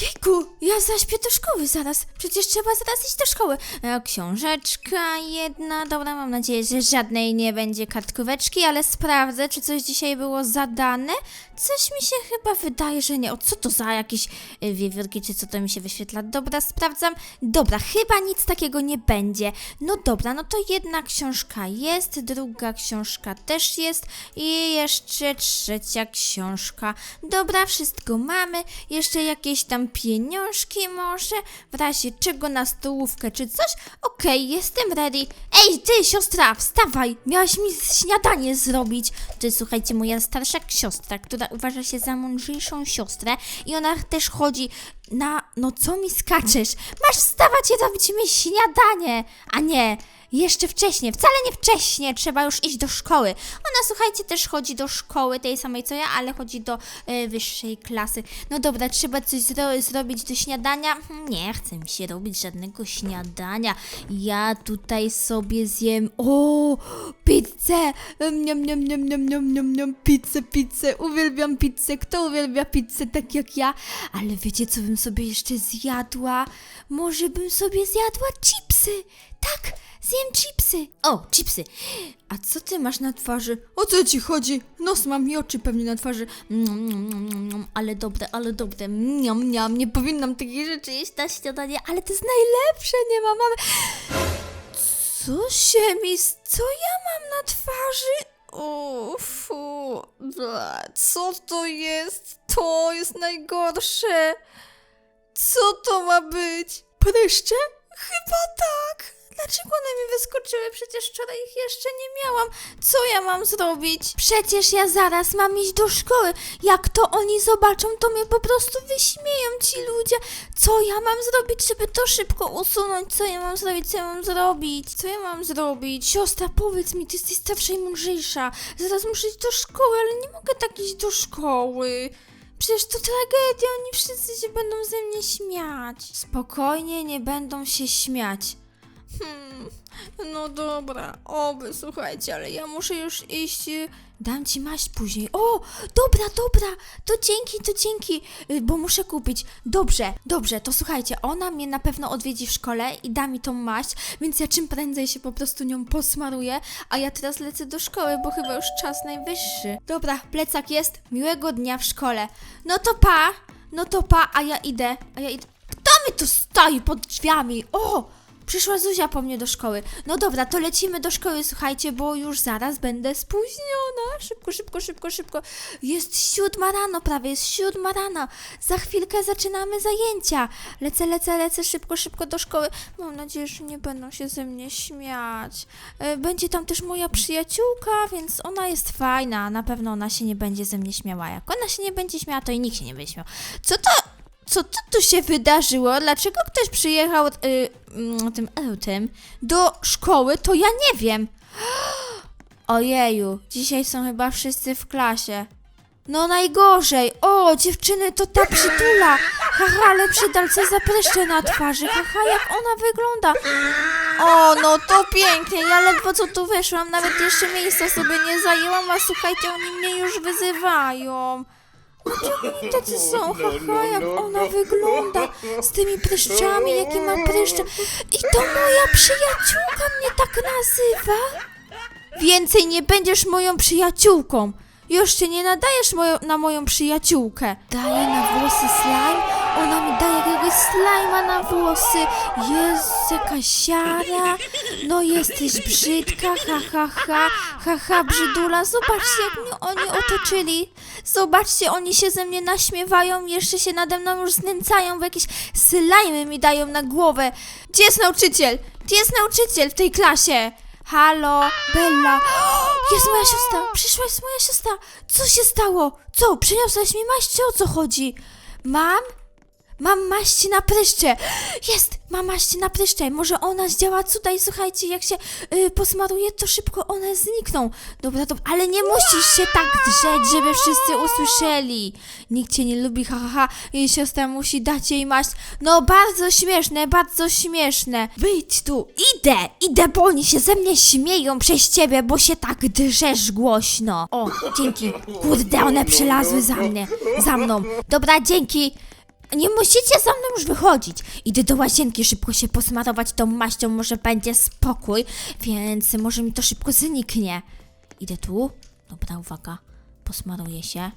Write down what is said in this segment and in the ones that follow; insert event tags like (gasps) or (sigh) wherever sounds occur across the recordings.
Jejku, ja zaśpię do szkoły zaraz. Przecież trzeba zaraz iść do szkoły. E, książeczka jedna, dobra, mam nadzieję, że żadnej nie będzie kartkóweczki, ale sprawdzę, czy coś dzisiaj było zadane. Coś mi się chyba wydaje, że nie. O, co to za jakieś e, wiewiórki, czy co to mi się wyświetla? Dobra, sprawdzam. Dobra, chyba nic takiego nie będzie. No dobra, no to jedna książka jest, druga książka też jest i jeszcze trzecia książka. Dobra, wszystko mamy. Jeszcze jakieś tam pieniążki może, w razie czego na stołówkę czy coś. Okej, jestem ready. Ej, ty siostra, wstawaj! Miałaś mi śniadanie zrobić. Jest, słuchajcie, moja starsza siostra, która uważa się za mądrzejszą siostrę i ona też chodzi na... No co mi skaczesz? Masz wstawać i robić mi śniadanie, a nie... Jeszcze wcześnie, wcale nie wcześnie, trzeba już iść do szkoły. Ona, słuchajcie, też chodzi do szkoły, tej samej co ja, ale chodzi do e, wyższej klasy. No dobra, trzeba coś zro zrobić do śniadania. Hmm, Nie chce mi się robić żadnego śniadania. Ja tutaj sobie zjem. O, pizzę! Niam, niam, niam, niam, niam, pizzę, pizzę. Uwielbiam pizzę. Kto uwielbia pizzę tak jak ja? Ale wiecie, co bym sobie jeszcze zjadła? Może bym sobie zjadła chipsy. Tak, zjem chipsy. O, chipsy. A co ty masz na twarzy? O co ci chodzi? Nos mam i oczy pewnie na twarzy. Ale dobre, ale dobre. Miam, miam. Nie powinnam takich rzeczy jeść na śniadanie, ale to jest najlepsze, nie ma mamy. Co się mi... Co ja mam na twarzy? O, Co to jest? To jest najgorsze. Co to ma być? Pryszcze? Chyba tak. Dlaczego one mi wyskoczyły? Przecież wczoraj ich jeszcze nie miałam. Co ja mam zrobić? Przecież ja zaraz mam iść do szkoły. Jak to oni zobaczą, to mnie po prostu wyśmieją ci ludzie. Co ja mam zrobić, żeby to szybko usunąć? Co ja mam zrobić? Co ja mam zrobić? Co ja mam zrobić? Siostra, powiedz mi, ty jesteś i mądrzejsza. Zaraz muszę iść do szkoły, ale nie mogę tak iść do szkoły. Przecież to tragedia, oni wszyscy się będą ze mnie śmiać. Spokojnie, nie będą się śmiać. Hmm, no dobra, oby, słuchajcie, ale ja muszę już iść. Dam ci maść później. O, dobra, dobra, to dzięki, to dzięki, y, bo muszę kupić. Dobrze, dobrze, to słuchajcie, ona mnie na pewno odwiedzi w szkole i da mi tą maść, więc ja czym prędzej się po prostu nią posmaruję, a ja teraz lecę do szkoły, bo chyba już czas najwyższy. Dobra, plecak jest, miłego dnia w szkole. No to pa, no to pa, a ja idę, a ja idę. Kto mi tu stoi pod drzwiami? O! Przyszła Zuzia po mnie do szkoły. No dobra, to lecimy do szkoły, słuchajcie, bo już zaraz będę spóźniona. Szybko, szybko, szybko, szybko. Jest siódma rano, prawie jest siódma rano. Za chwilkę zaczynamy zajęcia. Lecę, lecę, lecę szybko, szybko do szkoły. Mam nadzieję, że nie będą się ze mnie śmiać. E, Będzie tam też moja przyjaciółka, więc ona jest fajna. Na pewno ona się nie będzie ze mnie śmiała. Jak ona się nie będzie śmiała, to i nikt się nie będzie śmiał. Co to co to tu się wydarzyło? Dlaczego ktoś przyjechał y, mm, tym autem do szkoły? To ja nie wiem. (gasps) Ojeju, dzisiaj są chyba wszyscy w klasie. No najgorzej. O, dziewczyny, to ta przytula. Haha, ale przydalce zapreszcze na twarzy. Haha, jak ona wygląda. O, no to pięknie. Ja ledwo co tu weszłam, nawet jeszcze miejsca sobie nie zajęłam, a słuchajcie, oni mnie już wyzywają. Dlaczego oni tacy są? Haha, jak ona wygląda z tymi pryszczami, jakie ma pryszcze. I to moja przyjaciółka mnie tak nazywa? Więcej nie będziesz moją przyjaciółką. Już się nie nadajesz moją, na moją przyjaciółkę. Daję na włosy slime? Ona mi daje jakiegoś slajma na włosy. Jezu, jaka siara. No jesteś brzydka, ha, ha, ha. Ha, ha, brzydula. Zobaczcie, jak mnie oni otoczyli. Zobaczcie, oni się ze mnie naśmiewają, jeszcze się nade mną już znęcają, bo jakieś slajmy mi dają na głowę. Gdzie jest nauczyciel? Gdzie jest nauczyciel w tej klasie? Halo, Bella. (gasps) Jest moja siostra, przyszła jest moja siostra. Co się stało? Co, przyniosłaś mi maść, o co chodzi? Mam? Mam maść na pryszcze. Jest, mam maść na pryszcze. Może ona zdziała cuda i słuchajcie, jak się y, posmaruje, to szybko one znikną. Dobra, dobra, ale nie musisz się tak drzeć, żeby wszyscy usłyszeli. Nikt cię nie lubi, ha, ha, ha. Jej siostra musi dać jej maść. No, bardzo śmieszne, bardzo śmieszne. Wyjdź tu, idę, idę, bo oni się ze mnie śmieją przez ciebie, bo się tak drzesz głośno. O, dzięki. Kurde, one przylazły za mnie, za mną. Dobra, dzięki. Nie musicie za mną już wychodzić. Idę do łazienki szybko się posmarować tą maścią, może będzie spokój, więc może mi to szybko zniknie. Idę tu. Dobra, uwaga. Posmaruję się.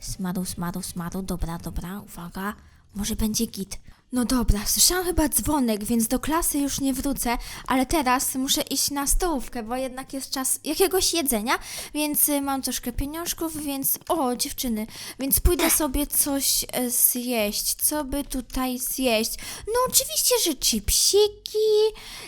Smaru, smaru, smaru. Dobra, dobra, uwaga. Może będzie git. No dobra, słyszałam chyba dzwonek, więc do klasy już nie wrócę, ale teraz muszę iść na stołówkę, bo jednak jest czas jakiegoś jedzenia, więc y, mam troszkę pieniążków, więc o, dziewczyny, więc pójdę sobie coś e, zjeść. Co by tutaj zjeść? No oczywiście, że chipsiki,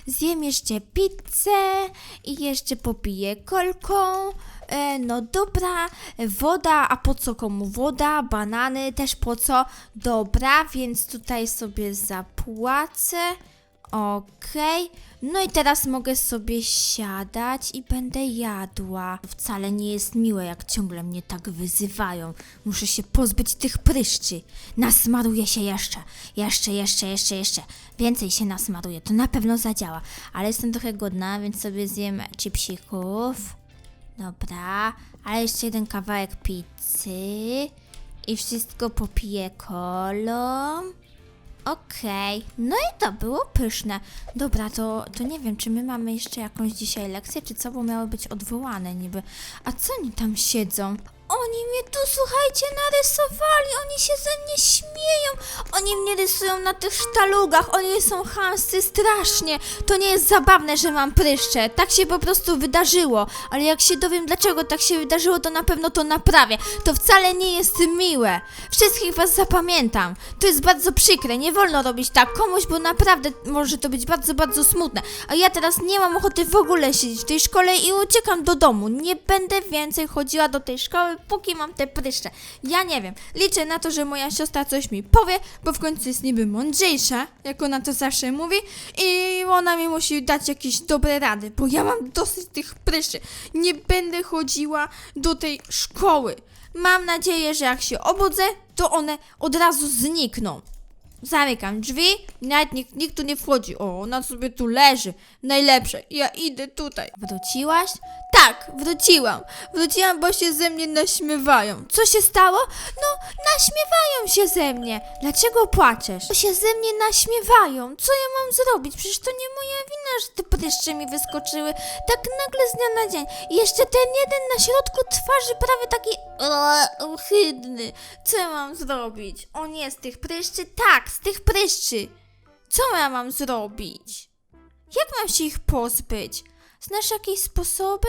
zjem jeszcze pizzę i jeszcze popiję kolką. E, no dobra, woda, a po co komu woda? Banany też po co? Dobra, więc tutaj sobie zapłacę. Okej. No i teraz mogę sobie siadać i będę jadła. Wcale nie jest miłe, jak ciągle mnie tak wyzywają. Muszę się pozbyć tych pryszczy. Nasmaruję się jeszcze. Jeszcze, jeszcze, jeszcze, jeszcze. Więcej się nasmaruję. To na pewno zadziała. Ale jestem trochę głodna, więc sobie zjem chipsików. Dobra, ale jeszcze jeden kawałek pizzy i wszystko popiję kolą. Okej, no i to było pyszne. Dobra, to, to nie wiem, czy my mamy jeszcze jakąś dzisiaj lekcję, czy co, bo miały być odwołane niby. A co oni tam siedzą? Oni mnie tu, słuchajcie, narysowali, oni się ze mnie śmieją. Oni mnie rysują na tych sztalugach, oni są chamscy strasznie. To nie jest zabawne, że mam pryszcze. Tak się po prostu wydarzyło. Ale jak się dowiem, dlaczego tak się wydarzyło, to na pewno to naprawię. To wcale nie jest miłe. Wszystkich was zapamiętam. To jest bardzo przykre, nie wolno robić tak komuś, bo naprawdę może to być bardzo, bardzo smutne. A ja teraz nie mam ochoty w ogóle siedzieć w tej szkole i uciekam do domu. Nie będę więcej chodziła do tej szkoły, póki mam te pryszcze. Ja nie wiem. Liczę na to, że moja siostra coś mi powie, bo w końcu jest niby mądrzejsza, jak ona to zawsze mówi, i ona mi musi dać jakieś dobre rady, bo ja mam dosyć tych pryszczy. Nie będę chodziła do tej szkoły. Mam nadzieję, że jak się obudzę, to one od razu znikną. Zamykam drzwi, nawet nikt, nikt tu nie wchodzi. O, ona sobie tu leży. Najlepsze. Ja idę tutaj. Wróciłaś? Tak, wróciłam. Wróciłam, bo się ze mnie naśmiewają. Co się stało? No, naśmiewają się ze mnie. Dlaczego płaczesz? Bo się ze mnie naśmiewają. Co ja mam zrobić? Przecież to nie moja wina, że te pryszcze mi wyskoczyły. Tak nagle z dnia na dzień. I jeszcze ten jeden na środku twarzy prawie taki ohydny. Co ja mam zrobić? O nie, z tych pryszczy? Tak, z tych pryszczy. Co ja mam zrobić? Jak mam się ich pozbyć? Znasz jakieś sposoby?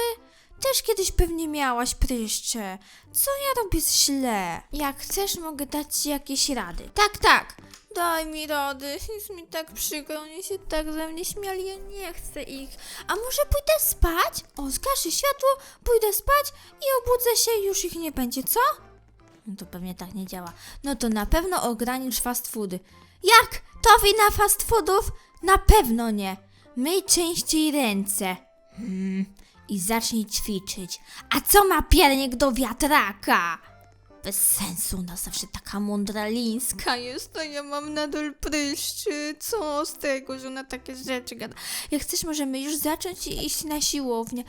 Też kiedyś pewnie miałaś pryszcze. Co ja robię źle? Jak chcesz, mogę dać ci jakieś rady. Tak, tak. Daj mi rady. Jest mi tak przykro. Oni się tak ze mnie śmiali. Ja nie chcę ich. A może pójdę spać? O, zgaszę światło, pójdę spać i obudzę się i już ich nie będzie, co? No to pewnie tak nie działa. No to na pewno ogranicz fast foody. Jak? To wina fast foodów? Na pewno nie. Myj częściej ręce. Hmm. I zacznij ćwiczyć. A co ma piernik do wiatraka? Bez sensu, ona zawsze taka mądralińska jest, a ja mam nadal pryszczy. Co z tego, że ona takie rzeczy gada? Jak chcesz, możemy już zacząć i iść na siłownię.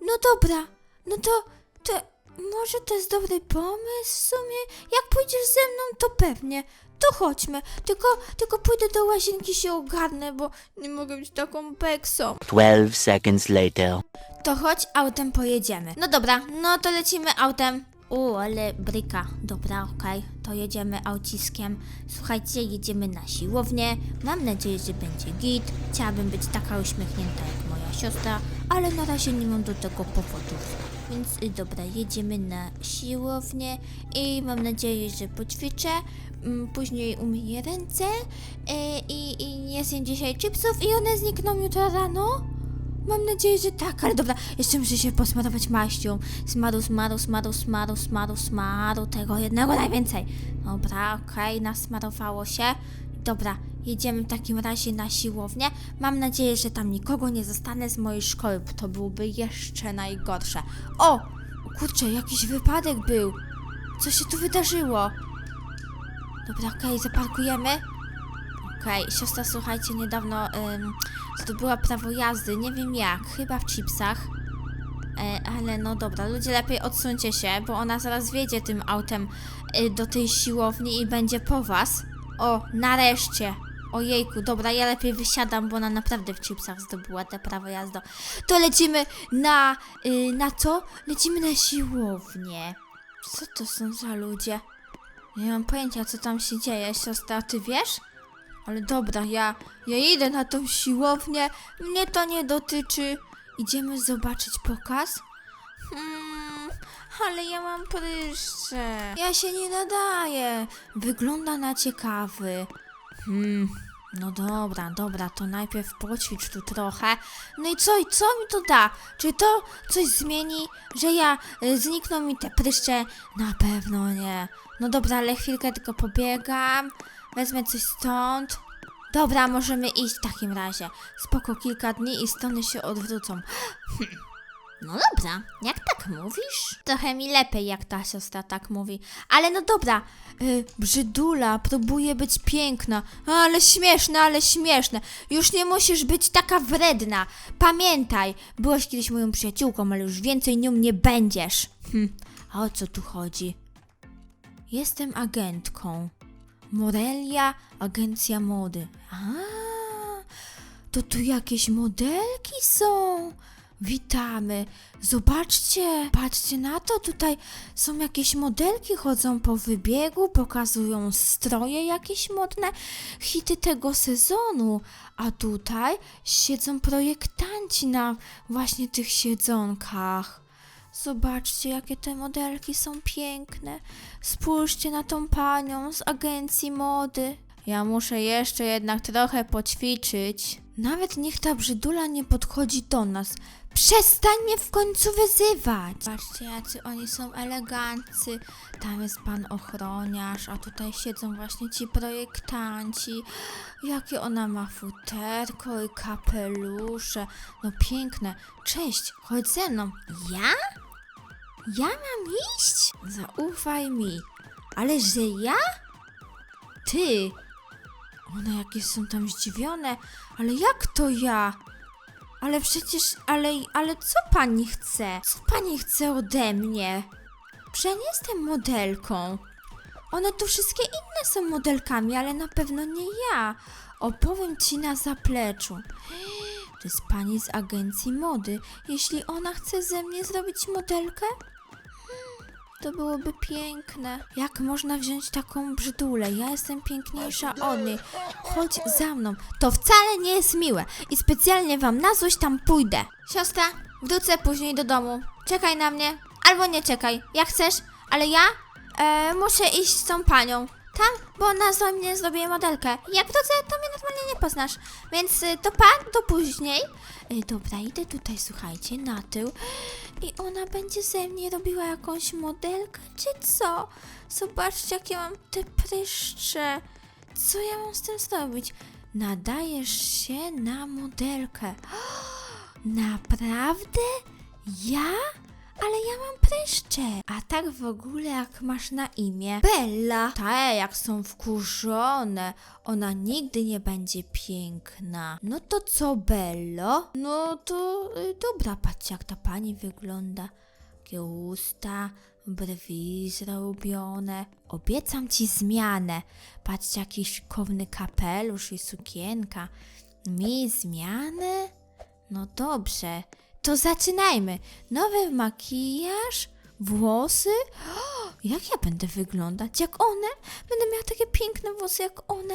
No dobra, no to, to może to jest dobry pomysł w sumie? Jak pójdziesz ze mną, to pewnie. To chodźmy, tylko, tylko pójdę do łazienki się ogarnę, bo nie mogę być taką beksą. 12 seconds later. To chodź, autem pojedziemy. No dobra, no to lecimy autem. U, ale bryka. Dobra, okej, to jedziemy auciskiem. Słuchajcie, jedziemy na siłownię. Mam nadzieję, że będzie git. Chciałabym być taka uśmiechnięta jak moja siostra, ale na razie nie mam do tego powodów. Więc y, dobra, jedziemy na siłownię i mam nadzieję, że poćwiczę. Mm, Później umyję ręce y, i, i nie zjem dzisiaj chipsów i one znikną jutro rano. Mam nadzieję, że tak, ale dobra, jeszcze muszę się posmarować maścią. Smaru, smaru, smaru, smaru, smaru, smaru, tego jednego najwięcej. Dobra, okej, nasmarowało się. Dobra, jedziemy w takim razie na siłownię. Mam nadzieję, że tam nikogo nie zostanę z mojej szkoły, bo to byłoby jeszcze najgorsze. O! Kurczę, jakiś wypadek był. Co się tu wydarzyło? Dobra, okej, zaparkujemy. Okej, siostra, słuchajcie, niedawno ym, zdobyła prawo jazdy, nie wiem jak, chyba w chipsach. E, ale no dobra, ludzie lepiej odsuńcie się, bo ona zaraz wjedzie tym autem y, do tej siłowni i będzie po was. O, nareszcie. Ojejku, dobra, ja lepiej wysiadam, bo ona naprawdę w chipsach zdobyła te prawo jazdy. To lecimy na, y, na co? Lecimy na siłownię. Co to są za ludzie? Nie mam pojęcia, co tam się dzieje, siostra, ty wiesz? Ale dobra, ja, ja idę na tą siłownię, mnie to nie dotyczy. Idziemy zobaczyć pokaz? Hmm, ale ja mam pryszcze. Ja się nie nadaję. Wygląda na ciekawy. Hmm, no dobra, dobra, to najpierw poćwicz tu trochę. No i co, i co mi to da? Czy to coś zmieni, że ja y, znikną mi te pryszcze? Na pewno nie. No dobra, ale chwilkę tylko pobiegam, wezmę coś stąd. Dobra, możemy iść w takim razie. Spoko, kilka dni i strony się odwrócą. No dobra, jak tak mówisz? Trochę mi lepiej, jak ta siostra tak mówi. Ale no dobra, y, brzydula próbuje być piękna. Ale śmieszne, ale śmieszne. Już nie musisz być taka wredna. Pamiętaj, byłaś kiedyś moją przyjaciółką, ale już więcej nią nie będziesz. Hm, a o co tu chodzi? Jestem agentką. Morelia, agencja mody. A, to tu jakieś modelki są. Witamy. Zobaczcie, patrzcie na to. Tutaj są jakieś modelki, chodzą po wybiegu, pokazują stroje jakieś modne, hity tego sezonu. A tutaj siedzą projektanci na właśnie tych siedzonkach. Zobaczcie, jakie te modelki są piękne. Spójrzcie na tą panią z agencji mody. Ja muszę jeszcze jednak trochę poćwiczyć. Nawet niech ta brzydula nie podchodzi do nas. Przestań mnie w końcu wyzywać. Patrzcie, jacy oni są eleganccy. Tam jest pan ochroniarz, a tutaj siedzą właśnie ci projektanci. Jakie ona ma futerko i kapelusze. No piękne. Cześć, chodź ze mną. Ja? Ja mam iść? Zaufaj mi. Ale że ja? Ty. One jakieś są tam zdziwione. Ale jak to ja? Ale przecież, ale, ale co pani chce? Co pani chce ode mnie? Ja nie jestem modelką. One tu wszystkie inne są modelkami, ale na pewno nie ja. Opowiem ci na zapleczu. To jest pani z agencji mody. Jeśli ona chce ze mnie zrobić modelkę, to byłoby piękne. Jak można wziąć taką brzydulę? Ja jestem piękniejsza od niej. Chodź za mną. To wcale nie jest miłe i specjalnie wam na złość tam pójdę. Siostra, wrócę później do domu. Czekaj na mnie. Albo nie czekaj, jak chcesz, ale ja e, muszę iść z tą panią. Tam, bo ona za mnie zrobi modelkę. Jak wrócę, to mnie normalnie nie poznasz. Więc y, to pan, to później. Y, dobra, idę tutaj, słuchajcie, na tył. I ona będzie ze mnie robiła jakąś modelkę, czy co? Zobaczcie, jakie mam te pryszcze. Co ja mam z tym zrobić? Nadajesz się na modelkę. (gasps) Naprawdę? Ja? Ale ja mam pryszcze. A tak w ogóle jak masz na imię? Bella. Te jak są wkurzone. Ona nigdy nie będzie piękna. No to co, Bello? No to y, dobra, patrzcie jak ta pani wygląda. Jakie usta, brwi zrobione. Obiecam ci zmianę. Patrzcie, jaki szykowny kapelusz i sukienka. Mi zmianę? No dobrze, to zaczynajmy. Nowy makijaż, włosy. O, jak ja będę wyglądać? Jak one? Będę miała takie piękne włosy jak one?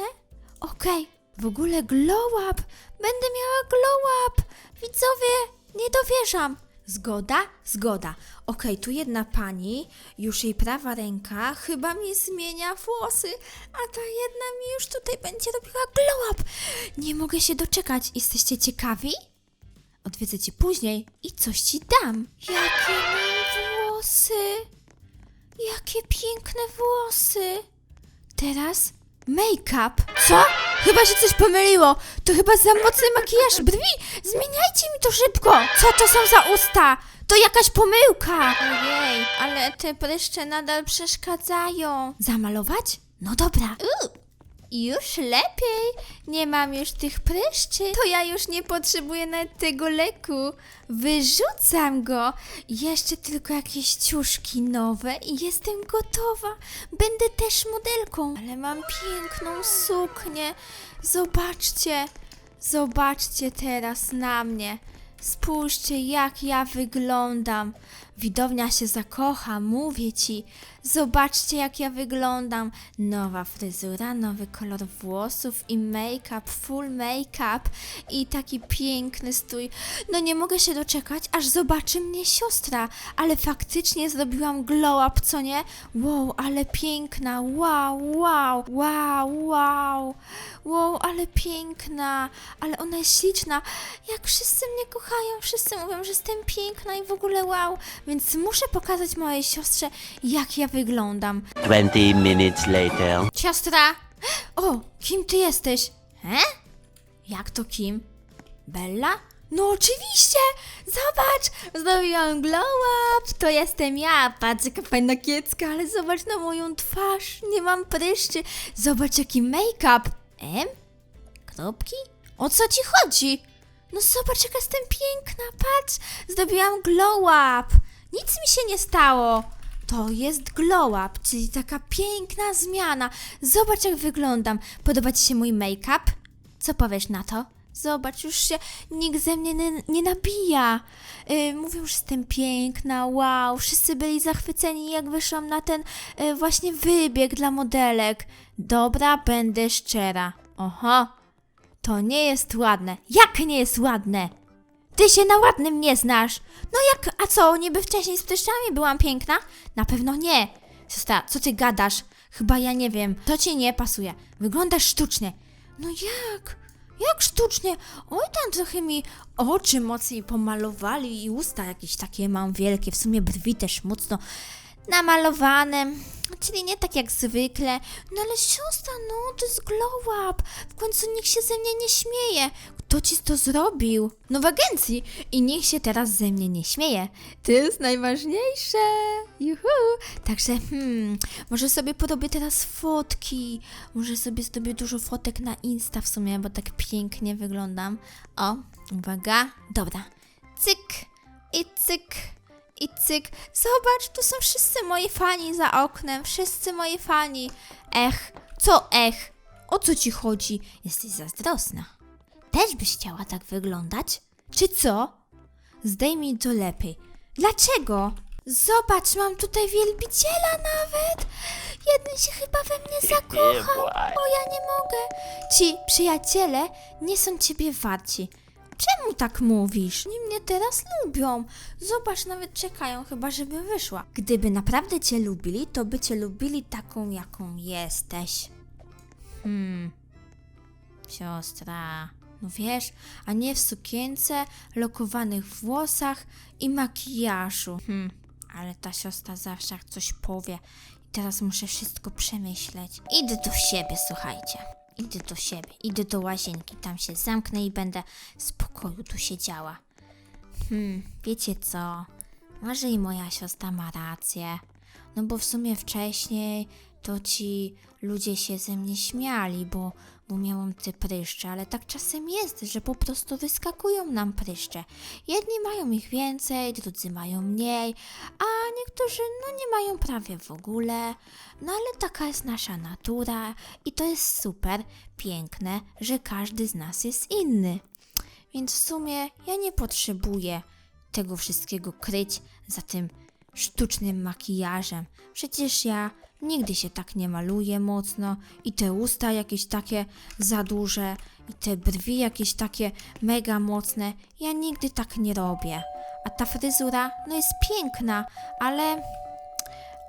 Okej, w ogóle glow up. Będę miała glow up. Widzowie, nie dowierzam. Zgoda? Zgoda. Okej, tu jedna pani, już jej prawa ręka chyba mi zmienia włosy, a ta jedna mi już tutaj będzie robiła glow up. Nie mogę się doczekać. Jesteście ciekawi? Odwiedzę cię później i coś ci dam. Jakie mam włosy! Jakie piękne włosy! Teraz make-up. Co? Chyba się coś pomyliło. To chyba za mocny makijaż brwi. Zmieniajcie mi to szybko. Co to są za usta? To jakaś pomyłka. Ojej, ale te pryszcze nadal przeszkadzają. Zamalować? No dobra. Już lepiej. Nie mam już tych pryszczy. To ja już nie potrzebuję nawet tego leku. Wyrzucam go. Jeszcze tylko jakieś ciuszki nowe i jestem gotowa. Będę też modelką. Ale mam piękną suknię. Zobaczcie. Zobaczcie teraz na mnie. Spójrzcie, jak ja wyglądam. Widownia się zakocha, mówię ci. Zobaczcie, jak ja wyglądam. Nowa fryzura, nowy kolor włosów i make-up, full make-up i taki piękny stój. No nie mogę się doczekać, aż zobaczy mnie siostra. Ale faktycznie zrobiłam glow up, co nie? Wow, ale piękna. Wow, wow, wow, wow. Wow, ale piękna. Ale ona jest śliczna. Jak wszyscy mnie kochają, wszyscy mówią, że jestem piękna i w ogóle wow. Więc muszę pokazać mojej siostrze, jak ja wyglądam. 20 minutes later. Siostra! O, kim ty jesteś? He? Jak to kim? Bella? No oczywiście! Zobacz! Zrobiłam glow up! To jestem ja! Patrz, jaka fajna kiecka, ale zobacz na moją twarz! Nie mam pryszczy! Zobacz, jaki make-up! M? Kropki? O co ci chodzi? No zobacz, jaka jestem piękna! Patrz! Zrobiłam glow up! Nic mi się nie stało! To jest glow up, czyli taka piękna zmiana. Zobacz, jak wyglądam. Podoba ci się mój make-up? Co powiesz na to? Zobacz, już się nikt ze mnie nie, nie nabija. Yy, mówią, że jestem piękna, wow. Wszyscy byli zachwyceni, jak wyszłam na ten yy, właśnie wybieg dla modelek. Dobra, będę szczera. Oho, to nie jest ładne. Jak nie jest ładne? Ty się na ładnym nie znasz. No jak, a co, niby wcześniej z pryszczami byłam piękna? Na pewno nie. Siostra, co ty gadasz? Chyba ja nie wiem. To ci nie pasuje. Wyglądasz sztucznie. No jak? Jak sztucznie? Oj, tam trochę mi oczy mocniej pomalowali i usta jakieś takie mam wielkie. W sumie brwi też mocno namalowane. Czyli nie tak jak zwykle. No ale siostra, no to jest glow up. W końcu nikt się ze mnie nie śmieje. Kto ci to zrobił? No w agencji. I niech się teraz ze mnie nie śmieje. To jest najważniejsze. Juhu. Także, hmm, może sobie porobię teraz fotki. Może sobie zrobię dużo fotek na Insta w sumie, bo tak pięknie wyglądam. O, uwaga. Dobra. Cyk i cyk i cyk. Zobacz, tu są wszyscy moi fani za oknem. Wszyscy moi fani. Ech, co ech? O co ci chodzi? Jesteś zazdrosna. Też byś chciała tak wyglądać? Czy co? Zdejmij to lepiej. Dlaczego? Zobacz, mam tutaj wielbiciela nawet. Jeden się chyba we mnie zakochał. O, ja nie mogę. Ci przyjaciele nie są ciebie warci. Czemu tak mówisz? Oni mnie teraz lubią. Zobacz, nawet czekają chyba, żeby wyszła. Gdyby naprawdę cię lubili, to by cię lubili taką, jaką jesteś. Hmm. Siostra. No wiesz, a nie w sukience, lokowanych włosach i makijażu. Hmm, ale ta siostra zawsze coś powie. I teraz muszę wszystko przemyśleć. Idę do siebie, słuchajcie. Idę do siebie, idę do łazienki, tam się zamknę i będę w spokoju tu siedziała. Hmm, wiecie co? Może i moja siostra ma rację. No bo w sumie wcześniej to ci ludzie się ze mnie śmiali, bo, bo miałam te pryszcze, ale tak czasem jest, że po prostu wyskakują nam pryszcze. Jedni mają ich więcej, drudzy mają mniej, a niektórzy no nie mają prawie w ogóle. No ale taka jest nasza natura i to jest super, piękne, że każdy z nas jest inny. Więc w sumie ja nie potrzebuję tego wszystkiego kryć za tym sztucznym makijażem. Przecież ja nigdy się tak nie maluję mocno i te usta jakieś takie za duże i te brwi jakieś takie mega mocne. Ja nigdy tak nie robię. A ta fryzura, no jest piękna, ale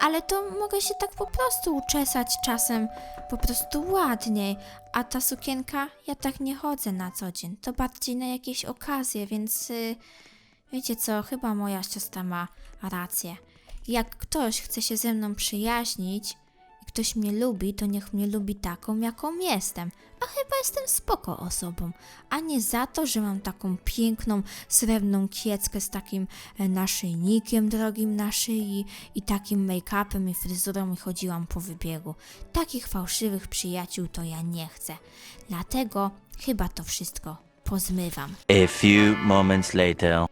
ale to mogę się tak po prostu uczesać czasem, po prostu ładniej. A ta sukienka, ja tak nie chodzę na co dzień. To bardziej na jakieś okazje, więc y, wiecie co, chyba moja siostra ma rację. Jak ktoś chce się ze mną przyjaźnić i ktoś mnie lubi, to niech mnie lubi taką, jaką jestem. A chyba jestem spoko osobą, a nie za to, że mam taką piękną, srebrną kieckę z takim e, naszyjnikiem drogim na szyi i takim make-upem i fryzurą i chodziłam po wybiegu. Takich fałszywych przyjaciół to ja nie chcę. Dlatego chyba to wszystko pozmywam. A few moments later.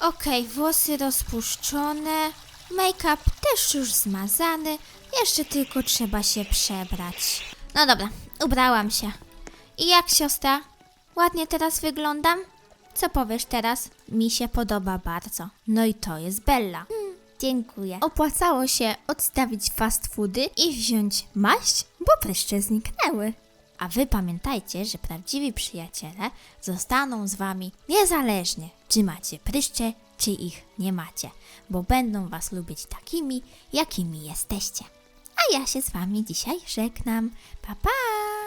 Okej, włosy rozpuszczone, make-up też już zmazany, jeszcze tylko trzeba się przebrać. No dobra, ubrałam się. I jak siostra? Ładnie teraz wyglądam? Co powiesz teraz? Mi się podoba bardzo. No i to jest Bella. Mm, dziękuję. Opłacało się odstawić fast foody i wziąć maść, bo pryszcze zniknęły. A wy pamiętajcie, że prawdziwi przyjaciele zostaną z wami niezależnie, czy macie pryszcze, czy ich nie macie, bo będą was lubić takimi, jakimi jesteście. A ja się z wami dzisiaj żegnam. Pa pa!